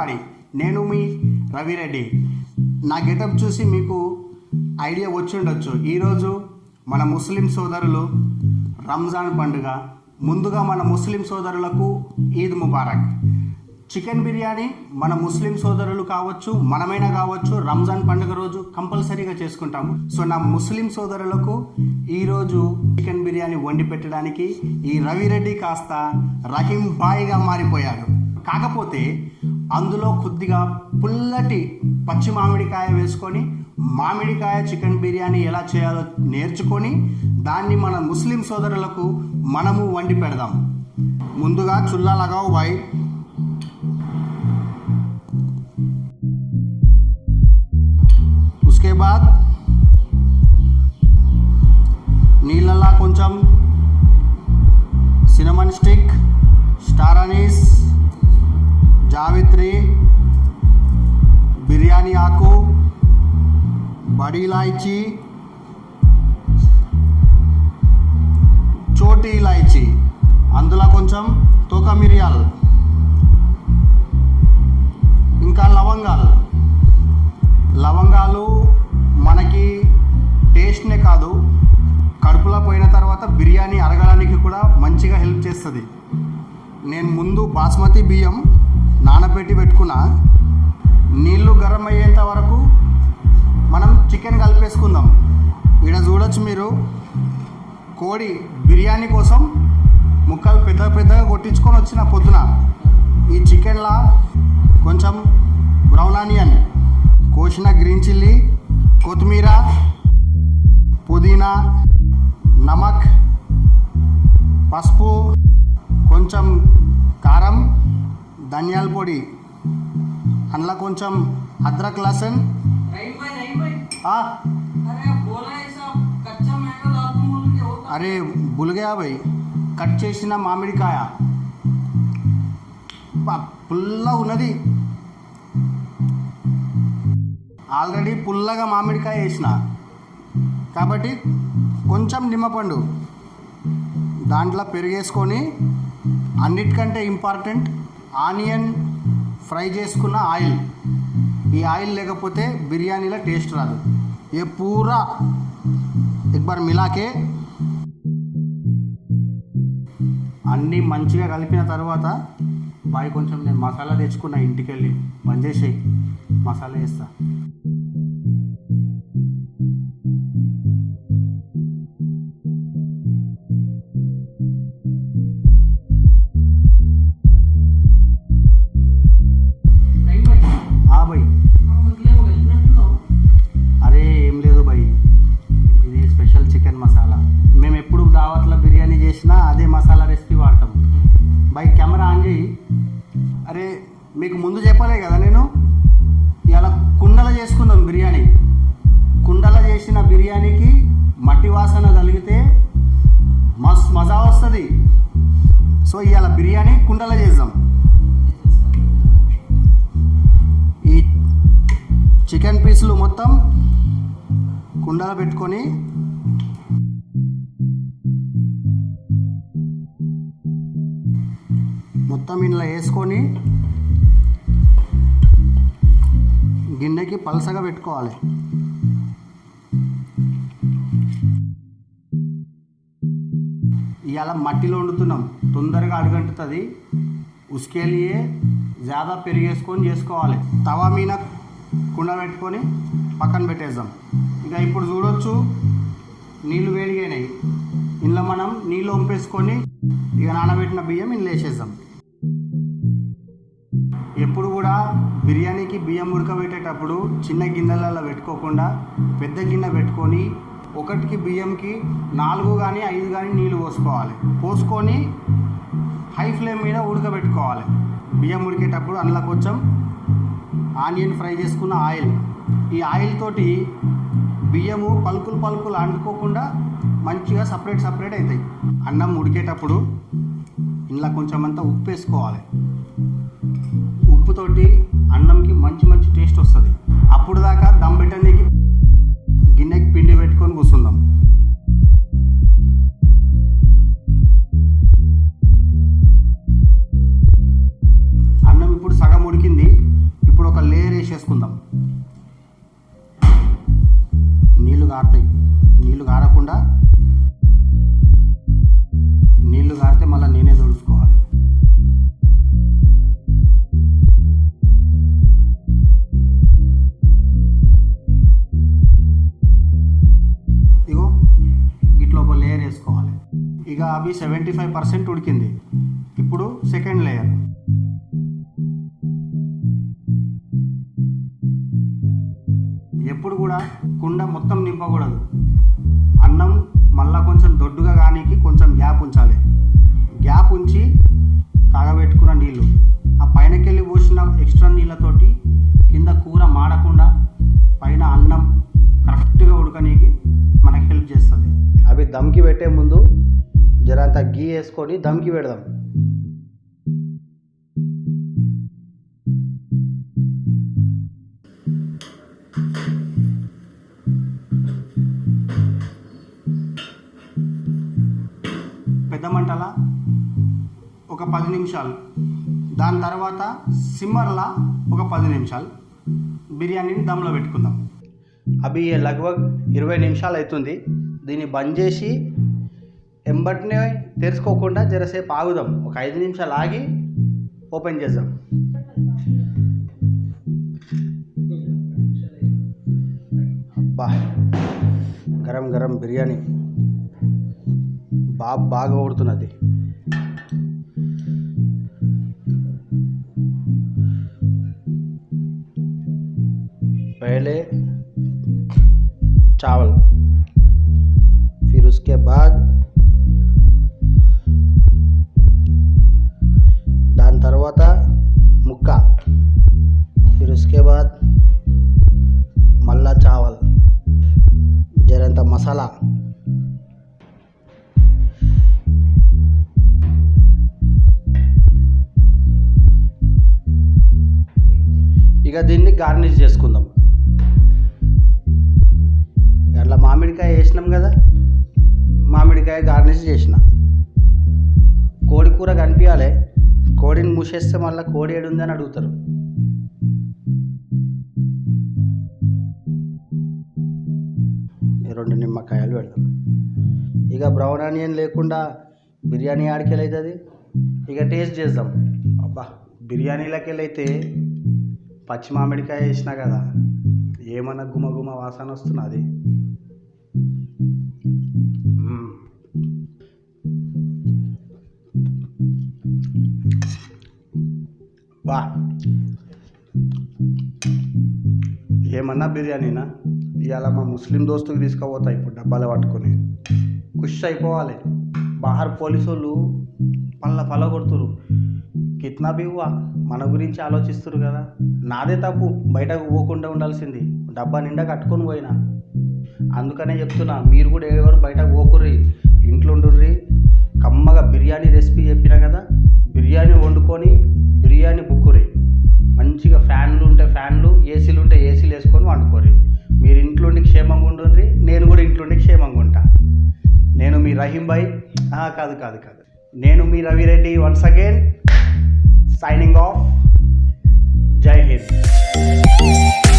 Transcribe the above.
వారి. నేను మీ రవిరెడ్డి. నా గెటప్ చూసి మీకు ఐడియా వచ్చి ఉండొచ్చు ఈరోజు మన ముస్లిం సోదరులు రంజాన్ పండుగ. ముందుగా మన ముస్లిం సోదరులకు ఈద్ ముబారక్. చికెన్ బిర్యానీ మన ముస్లిం సోదరులు కావచ్చు మనమైనా కావచ్చు రంజాన్ పండుగ రోజు కంపల్సరీగా చేసుకుంటాము. సో నా ముస్లిం సోదరులకు ఈరోజు చికెన్ బిర్యానీ వండి పెట్టడానికి ఈ రవిరెడ్డి కాస్త రహీం బాయ్గా మారిపోయాడు కాకపోతే అందులో కొద్దిగా పుల్లటి పచ్చి మామిడికాయ వేసుకొని మామిడికాయ చికెన్ బిర్యానీ ఎలా చేయాలో నేర్చుకొని దాన్ని మన ముస్లిం సోదరులకు మనము వండి పెడదాం ముందుగా చుల్లా లగావు బాయ్ उसके बाद बड़ी इलायची చోటి ఇలాయచీ. అందులో కొంచెం తోక మిరియాలు. ఇంకా లవంగాలు. లవంగాలు మనకి టేస్ట్నే కాదు. కడుపులో పోయిన తర్వాత బిర్యానీ అరగడానికి కూడా మంచిగా హెల్ప్ చేస్తుంది. నేను ముందు బాస్మతి బియ్యం నానబెట్టి పెట్టుకున్నా. నీళ్ళు గరం అయ్యేంత వరకు మనం చికెన్ కలిపేసుకుందాం. ఇక్కడ చూడొచ్చు మీరు. కోడి బిర్యానీ కోసం ముక్కలు పెద్ద పెద్దగా కొట్టించుకొని వచ్చిన పొద్దున ఈ చికెన్లా కొంచెం బ్రౌన్ ఆనియన్ కోసిన గ్రీన్ చిల్లీ కొత్తిమీర పుదీనా నమక్ పసుపు కొంచెం కారం ధనియాల పొడి అందులో కొంచెం అద్రక్ లసన్ అరే బులిగా భయ్ కట్ చేసిన మామిడికాయ. పుల్ల ఉన్నది. ఆల్రెడీ పుల్లగా మామిడికాయ వేసిన. కాబట్టి కొంచెం నిమ్మపండు దాంట్లో పెరిగేసుకొని అన్నిటికంటే ఇంపార్టెంట్ ఆనియన్ ఫ్రై చేసుకున్న ఆయిల్. ఈ ఆయిల్ లేకపోతే బిర్యానీలో టేస్ట్ రాదు. ఏ పూరా ఎక్బార్ మిలాకే. అన్నీ మంచిగా కలిపిన తర్వాత బాయ్ కొంచెం నేను మసాలా తెచ్చుకున్నా ఇంటికి వెళ్ళి బంద్ చేసేయి. మసాలా వేస్తా. మీకు ముందు చెప్పలే కదా నేను? ఇలా కుండలో చేసుకుందాం బిర్యానీ. కుండలో చేసిన బిర్యానీకి మట్టి వాసన తగిలితే మస్ మజా వస్తుంది. సో ఇవాళ బిర్యానీ కుండలో చేద్దాం. ఈ చికెన్ పీసులు మొత్తం కుండలో పెట్టుకొని మొత్తం ఇంట్లో వేసుకొని గిన్నెకి పలసగా పెట్టుకోవాలి. ఇవాళ మట్టిలో వండుతున్నాం. తొందరగా అడుగంటుతుంది. ఉసుకెళ్ళి జాదా పెరిగేసుకొని చేసుకోవాలి. తవా మీద కుండ పెట్టుకొని పక్కన పెట్టేద్దాం. ఇంకా ఇప్పుడు చూడొచ్చు నీళ్ళు వేడిగైనాయి. ఇందులో మనం నీళ్ళు వంపేసుకొని ఇక నానబెట్టిన బియ్యం ఇందులో వేసేద్దాం ఎప్పుడు కూడా బిర్యానీకి బియ్యం ఉడకబెట్టేటప్పుడు చిన్న గిన్నెలలో పెట్టుకోకుండా పెద్ద గిన్నె పెట్టుకొని ఒకటికి బియ్యంకి నాలుగు కానీ ఐదు కానీ నీళ్ళు పోసుకోవాలి. పోసుకొని హై ఫ్లేమ్ మీద ఉడకబెట్టుకోవాలి. బియ్యం ఉడికేటప్పుడు అందులో కొంచెం ఆనియన్ ఫ్రై చేసుకున్న ఆయిల్. ఈ ఆయిల్ తోటి బియ్యము పలుకులు పలుకులు అంటుకోకుండా మంచిగా సపరేట్ సపరేట్ అవుతాయి అన్నం ఉడికేటప్పుడు ఇందులో కొంచెం అంతా ఉప్పు వేసుకోవాలి. ఉప్పుతోటి అన్నంకి మంచి మంచి టేస్ట్ వస్తుంది. అప్పుడు దాకా దమ్ పెట్టడానికి గిన్నెకి పిండి పెట్టుకొని కూర్చుందాం. అవి సెవెంటీ ఫైవ్ పర్సెంట్ ఉడికింది. ఇప్పుడు సెకండ్ లేయర్ ఎప్పుడు కూడా కుండ మొత్తం నింపకూడదు. అన్నం మళ్ళా కొంచెం దొడ్డుగా కానీకి కొంచెం గ్యాప్ ఉంచాలి. గ్యాప్ ఉంచి కాగబెట్టుకున్న నీళ్ళు. ఆ పైనకెళ్ళి పోసిన ఎక్స్ట్రా నీళ్ళతోటి కింద కూర మాడకుండా పైన అన్నం కరెక్ట్గా ఉడకనీకి మనకి హెల్ప్ చేస్తుంది. అవి దమ్కి పెట్టే ముందు జరంత గీ వేసుకొని దమ్కి పెడదాం. పెద్ద మంటల? ఒక పది నిమిషాలు. దాని తర్వాత సిమ్మర్లా ఒక పది నిమిషాలు. బిర్యానీని దమ్లో పెట్టుకుందాం. అవి లగ్భగ్ ఇరవై నిమిషాలు అవుతుంది. దీన్ని బంద్ చేసి ఎంబటినే తెరుచుకోకుండా జరసేపు ఆగుదాం ఒక ఐదు నిమిషాలు ఆగి ఓపెన్ చేద్దాం అబ్బా గరం గరం బిర్యానీ బాగా బాగా ఉడుతున్నది पहले चावल ఇక దీన్ని గార్నిష్ చేసుకుందాం. అట్లా మామిడికాయ వేసినాం కదా మామిడికాయ గార్నిష్ చేసిన. కోడి కూర కనిపించాలి కోడిని మూసేస్తే మళ్ళీ కోడి ఏడు ఉందని అడుగుతారు. ఈ రెండు నిమ్మకాయలు పెడదాం. ఇక బ్రౌన్ ఆనియన్ లేకుండా బిర్యానీ ఆడికెళ్ళి అవుతుంది ఇక టేస్ట్ చేద్దాం. అబ్బా బిర్యానీలకెళ్ళైతే అయితే పచ్చి మామిడికాయ వేసినా కదా ఏమన్నా గుమగుమ వాసన వస్తున్నది వా ఏమన్నా బిర్యానీనా? ఇవాళ మా ముస్లిం దోస్తుకి తీసుకుపోతా ఇప్పుడు డబ్బాలు పట్టుకొని. ఖుష్ అయిపోవాలి. బాహర్ పోలీసు వాళ్ళు పళ్ళ పళ్ళ కొడుతురు కిట్నా బివ్వా మన గురించి ఆలోచిస్తురు కదా. నాదే తప్పు బయటకు పోకుండా ఉండాల్సింది. డబ్బా నిండా కట్టుకొని పోయినా. అందుకనే చెప్తున్నా మీరు కూడా ఎవరు బయటకు పోకుర్రి. ఇంట్లో ఉండుర్రి కమ్మగా బిర్యానీ రెసిపీ చెప్పినా కదా బిర్యానీ వండుకొని బిర్యానీ బుక్కురి మంచిగా ఫ్యాన్లు ఉంటే ఫ్యాన్లు ఏసీలు ఉంటే ఏసీలు వేసుకొని వండుకోరి మీరు ఇంట్లో ఉండి క్షేమంగా ఉండుర్రి నేను కూడా ఇంట్లో ఉండి క్షేమంగా ఉంటా. నేను మీ రహీం భాయ్. కాదు కాదు కాదు. నేను మీ Ravi Reddy once again. signing off. Jai Hind.